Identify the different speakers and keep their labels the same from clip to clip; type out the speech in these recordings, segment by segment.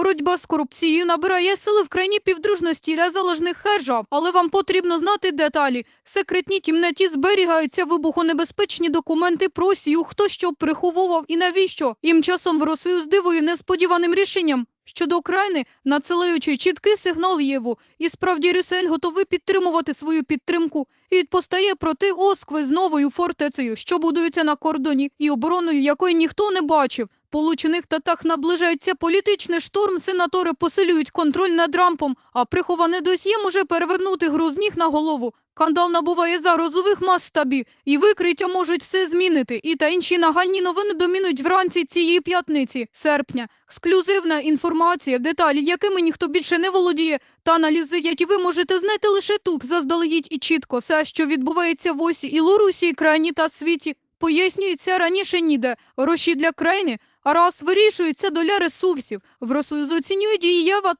Speaker 1: Боротьба з корупцією набирає сили в країні півдружності для залежних держав, але вам потрібно знати деталі. В секретній кімнаті зберігаються вибухонебезпечні документи про Росію, хто що приховував і навіщо. Їм часом в Росію здивує несподіваним рішенням. Щодо України, надсилаючи чіткий сигнал Єву, і справді Рюсель готовий підтримувати свою підтримку і відпостає проти Оскви з новою фортецею, що будується на кордоні, і обороною якої ніхто не бачив. Получених татах наближається політичний шторм, сенатори посилюють контроль над Рампом, а приховане досьє може перевернути гру з ніг на голову. Кандал набуває загрозових масштабів, і викриття можуть все змінити. І та інші нагальні новини домінують вранці цієї п'ятниці, серпня. Ексклюзивна інформація, деталі, якими ніхто більше не володіє, та аналізи, які ви можете знайти лише тут, заздалегідь і чітко. Все, що відбувається в осі і Лорусі, країні та світі, пояснюється раніше ніде. Гроші для країни раз вирішується доля ресурсів. В Росоюз оцінює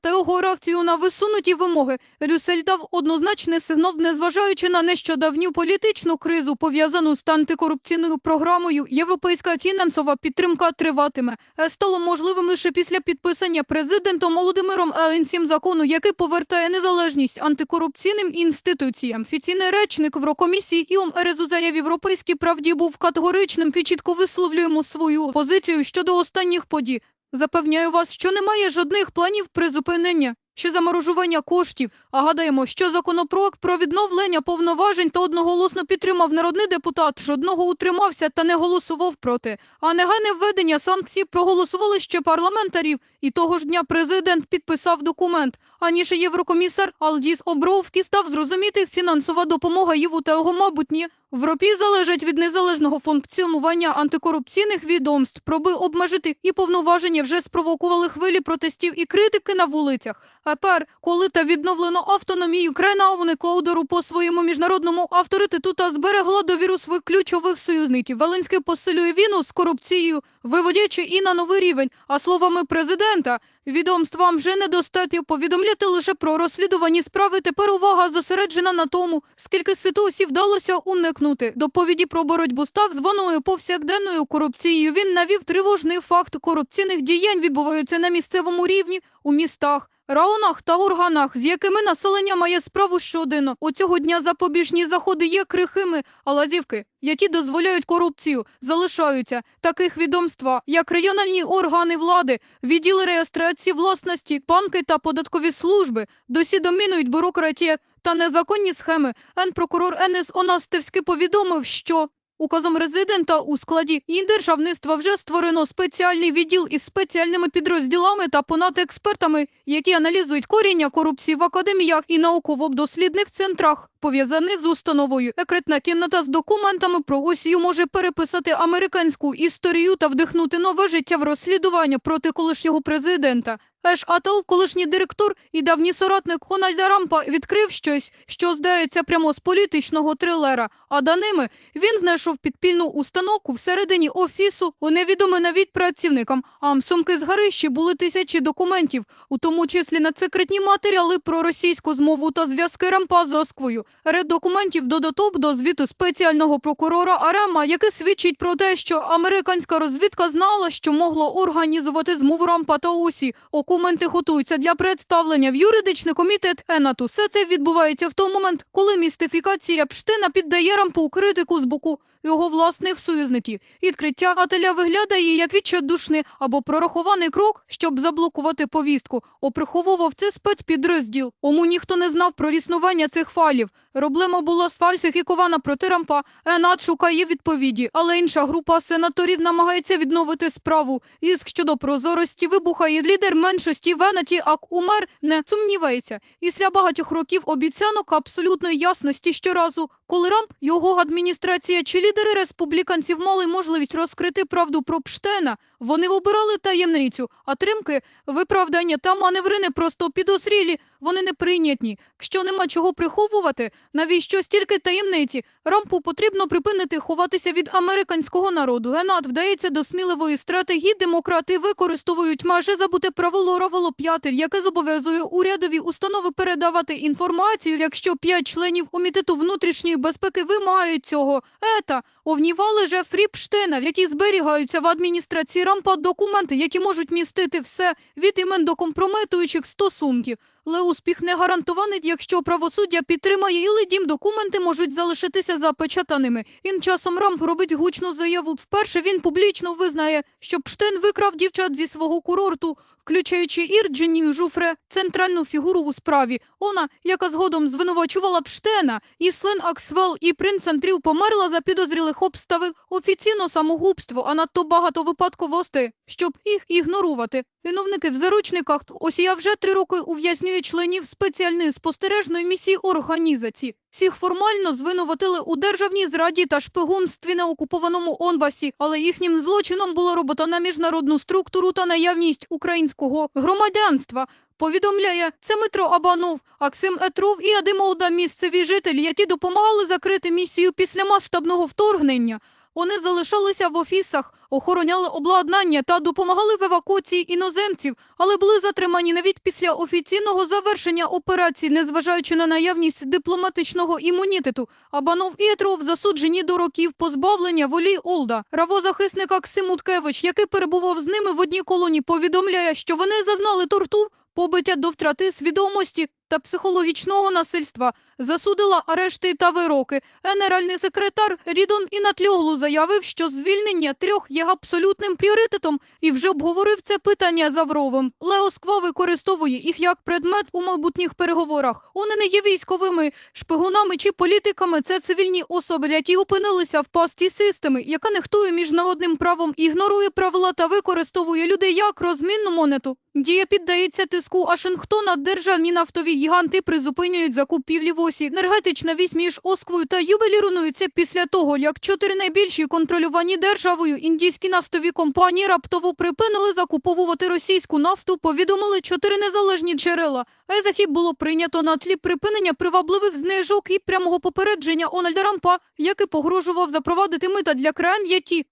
Speaker 1: та його реакцію на висунуті вимоги. Рюсель дав однозначний сигнал, незважаючи на нещодавню політичну кризу, пов'язану з антикорупційною програмою. Європейська фінансова підтримка триватиме. Е, Стало можливим лише після підписання президентом Володимиром Еленсім закону, який повертає незалежність антикорупційним інституціям. Офіційний речник в Рокомісії Іом заявив Європейській правді був категоричним і чітко висловлюємо свою позицію щодо останніх подій. Запевняю вас, що немає жодних планів призупинення чи заморожування коштів. А гадаємо, що законопроект про відновлення повноважень та одноголосно підтримав народний депутат, жодного утримався та не голосував проти. А негайне введення санкцій проголосували ще парламентарів. І того ж дня президент підписав документ. Аніше єврокомісар Алдіс Обровський став зрозуміти, фінансова допомога Єву та його майбутнє в Європі залежить від незалежного функціонування антикорупційних відомств. Проби обмежити і повноваження вже спровокували хвилі протестів і критики на вулицях. Тепер, коли та відновлено автономію, країна уникла удару по своєму міжнародному авторитету та зберегла довіру своїх ключових союзників. Веленський посилює війну з корупцією, виводячи і на новий рівень. А словами президента, відомствам вже недостатньо повідомляти лише про розслідувані справи. Тепер увага зосереджена на тому, скільки ситуацій вдалося уникнути. Доповіді про боротьбу став званою повсякденною корупцією. Він навів тривожний факт корупційних діянь відбуваються на місцевому рівні у містах. Районах та органах, з якими населення має справу щоденно. У цього дня запобіжні заходи є крихими, а лазівки, які дозволяють корупцію, залишаються. Таких відомства, як регіональні органи влади, відділи реєстрації власності, банки та податкові служби, досі домінують бюрократія та незаконні схеми. Генпрокурор Енес Онастевський повідомив, що Указом резидента у складі індержавництва державництва вже створено спеціальний відділ із спеціальними підрозділами та понад експертами, які аналізують коріння корупції в академіях і науково-дослідних центрах, пов'язаних з установою. Екретна кімната з документами про Росію може переписати американську історію та вдихнути нове життя в розслідування проти колишнього президента. Еш Ател, колишній директор і давній соратник Гональда Рампа, відкрив щось, що здається прямо з політичного трилера. А даними він знайшов підпільну установку всередині офісу, у невідомий навіть працівникам. А сумки з гарищі були тисячі документів, у тому числі на секретні матеріали про російську змову та зв'язки Рампа з Москвою. Ряд документів додаток до звіту спеціального прокурора Арема, який свідчить про те, що американська розвідка знала, що могло організувати змову Рампа та Усі. Окументи готуються для представлення в юридичний комітет Енату. Все це відбувається в той момент, коли містифікація Пштина піддає рампу критику з боку його власних союзників. Відкриття ателя виглядає як відчайдушний або прорахований крок, щоб заблокувати повістку. Оприховував це спецпідрозділ. Ому ніхто не знав про існування цих файлів. Проблема була сфальсифікована проти рампа. Енат шукає відповіді, але інша група сенаторів намагається відновити справу. Іск щодо прозорості вибухає лідер меншості Венаті Акумер не сумнівається. Після багатьох років обіцянок абсолютної ясності щоразу, коли Рамп, його адміністрація чи лідери республіканців мали можливість розкрити правду про Пштена, вони обирали таємницю, а тримки, виправдання та маневри не просто підозрілі, вони неприйнятні. Якщо нема чого приховувати, навіщо стільки таємниці? Рампу потрібно припинити ховатися від американського народу. Генат вдається до сміливої стратегії. Демократи використовують майже забуте правило Равело П'ятер, яке зобов'язує урядові установи передавати інформацію, якщо п'ять членів комітету внутрішньої безпеки вимагають цього. Ета овнівали же Фріпштена, в якій зберігаються в адміністрації Трампа документи, які можуть містити все від імен до компрометуючих стосунків. Але успіх не гарантований, якщо правосуддя підтримає і ледім документи можуть залишитися запечатаними. Він часом Рамп робить гучну заяву. Вперше він публічно визнає, що Пштейн викрав дівчат зі свого курорту, включаючи Ірджині Жуфре, центральну фігуру у справі. Вона, яка згодом звинувачувала Пштена, Іслен Аксвел і принц Андрів померла за підозрілих обставин офіційно самогубство, а надто багато випадковостей, щоб їх ігнорувати. Виновники в заручниках ось я вже три роки ув'язнюю членів спеціальної спостережної місії організації. Всіх формально звинуватили у державній зраді та шпигунстві на окупованому Онбасі, але їхнім злочином була робота на міжнародну структуру та наявність українського громадянства. Повідомляє це Митро Абанов, Аксим Етров і Адимовда місцеві жителі, які допомагали закрити місію після масштабного вторгнення. Вони залишалися в офісах, охороняли обладнання та допомагали в евакуації іноземців, але були затримані навіть після офіційного завершення операції, незважаючи на наявність дипломатичного імунітету. Абанов і Етров засуджені до років позбавлення волі Олда. Равозахисник Аксим Уткевич, який перебував з ними в одній колоні, повідомляє, що вони зазнали тортур, побиття до втрати свідомості та психологічного насильства, засудила арешти та вироки. Генеральний секретар Рідон Інатльоглу заявив, що звільнення трьох є абсолютним пріоритетом і вже обговорив це питання з Авровим. Леосква використовує їх як предмет у майбутніх переговорах. Вони не є військовими шпигунами чи політиками. Це цивільні особи, які опинилися в пасті системи, яка нехтує міжнародним правом, ігнорує правила та використовує людей як розмінну монету. Дія піддається тиску Вашингтона. Державні нафтові гіганти призупинюють закупівлі в осі. Енергетична вісь між Осквою та Ювелі руйнується після того, як чотири найбільші контролювані державою індійські нафтові компанії раптово припинили закуповувати російську нафту, повідомили чотири незалежні джерела. А захід було прийнято на тлі припинення привабливих знижок і прямого попередження Ональда Рампа, який погрожував запровадити мита для країн, які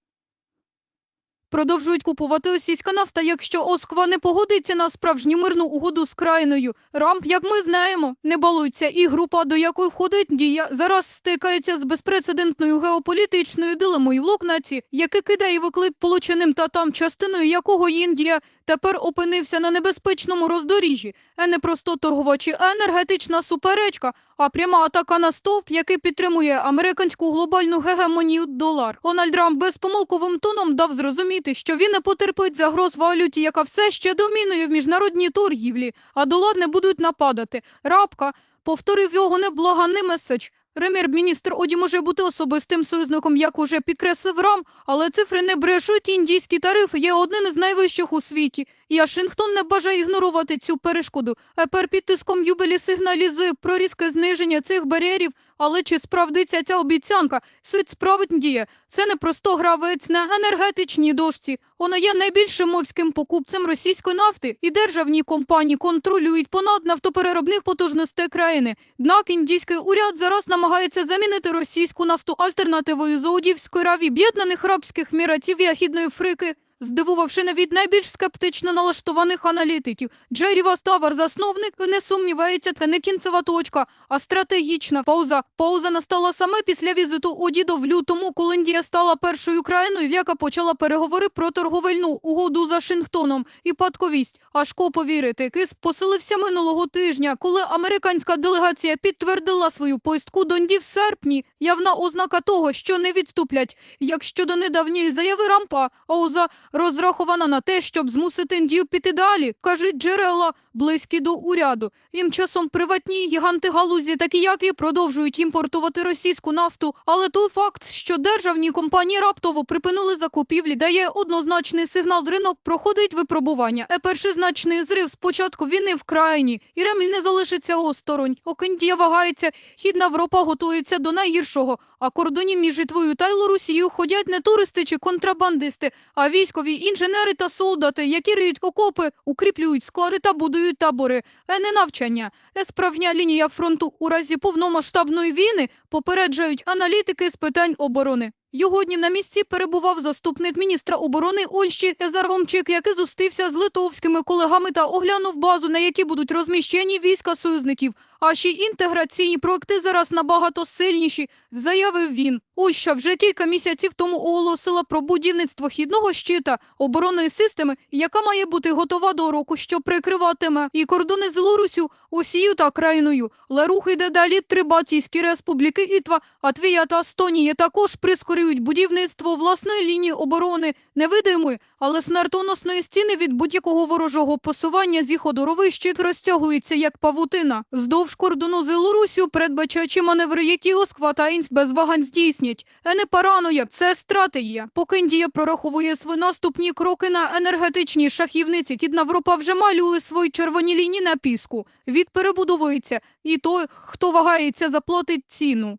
Speaker 1: Продовжують купувати російська нафта, якщо Осква не погодиться на справжню мирну угоду з країною. Рамп, як ми знаємо, не балується, і група, до якої входить дія, зараз стикається з безпрецедентною геополітичною дилемою в Лукнаці, яке кидає виклик полученим татам, частиною якого Індія тепер опинився на небезпечному роздоріжжі, а не просто торговачі, а енергетична суперечка, а пряма атака на стовп, який підтримує американську глобальну гегемонію долар. Дональд Трамп безпомилковим тоном дав зрозуміти, що він не потерпить загроз валюті, яка все ще домінує в міжнародній торгівлі, а долар не будуть нападати. Рапка повторив його неблаганий меседж. Прем'єр-міністр Оді може бути особистим союзником, як уже підкреслив Рам, але цифри не брешуть. Індійський тариф є одним із найвищих у світі. І Вашингтон не бажає ігнорувати цю перешкоду. Епер під тиском юбелі сигналізує про різке зниження цих бар'єрів. Але чи справдиться ця обіцянка? Суть справи діє. Це не просто гравець на енергетичній дошці. Вона є найбільшим мовським покупцем російської нафти, і державні компанії контролюють понад нафтопереробних потужностей країни. Однак індійський уряд зараз намагається замінити російську нафту альтернативою Заудівської Аравії, Об'єднаних Арабських Міратів і Ахідної Африки. Здивувавши навіть найбільш скептично налаштованих аналітиків, Джері Ваставар, засновник, не сумнівається, це не кінцева точка, а стратегічна пауза. Пауза настала саме після візиту Одідо в лютому, коли Індія стала першою країною, яка почала переговори про торговельну угоду з Вашингтоном. І падковість, важко повірити, кис посилився минулого тижня, коли американська делегація підтвердила свою поїздку до Інді в серпні. Явна ознака того, що не відступлять. Як щодо недавньої заяви Рампа, Ауза розрахована на те, щоб змусити Індію піти далі, кажуть джерела, близькі до уряду. Їм часом приватні гіганти галузі, такі як і продовжують імпортувати російську нафту. Але той факт, що державні компанії раптово припинили закупівлі, дає однозначний сигнал. Ринок проходить випробування. А перший значний зрив спочатку війни в країні. І Ремль не залишиться осторонь. Оки Індія вагається, Хідна Європа готується до найгіршого. А кордонів між Литвою та Білорусією ходять не туристи чи контрабандисти, а військові інженери та солдати, які риють окопи, укріплюють склади та будують табори. а не навчання. Е справжня лінія фронту у разі повномасштабної війни попереджають аналітики з питань оборони. Його дні на місці перебував заступник міністра оборони Ольщі Езар Вомчик, який зустрівся з литовськими колегами та оглянув базу, на якій будуть розміщені війська союзників. А ще інтеграційні проекти зараз набагато сильніші, заявив він. Ось що вже кілька місяців тому оголосила про будівництво хідного щита оборонної системи, яка має бути готова до року, що прикриватиме і кордони з Білорусю, Росією та країною. Але рух йде далі. Три Балтійські республіки Літва, Латвія та Естонія також прискорюють будівництво власної лінії оборони, невидимої, але смертоносної стіни від будь-якого ворожого посування зі ходоровий щит розтягується як павутина. Вздовж кордону з передбачаючи маневри, які Москва та Інськ без вагань здійснять. Е не параноя, це стратегія. Поки Індія прораховує свої наступні кроки на енергетичній шахівниці, Кідна Європа вже малює свої червоні лінії на піску. Від перебудовується, і той, хто вагається, заплатить ціну.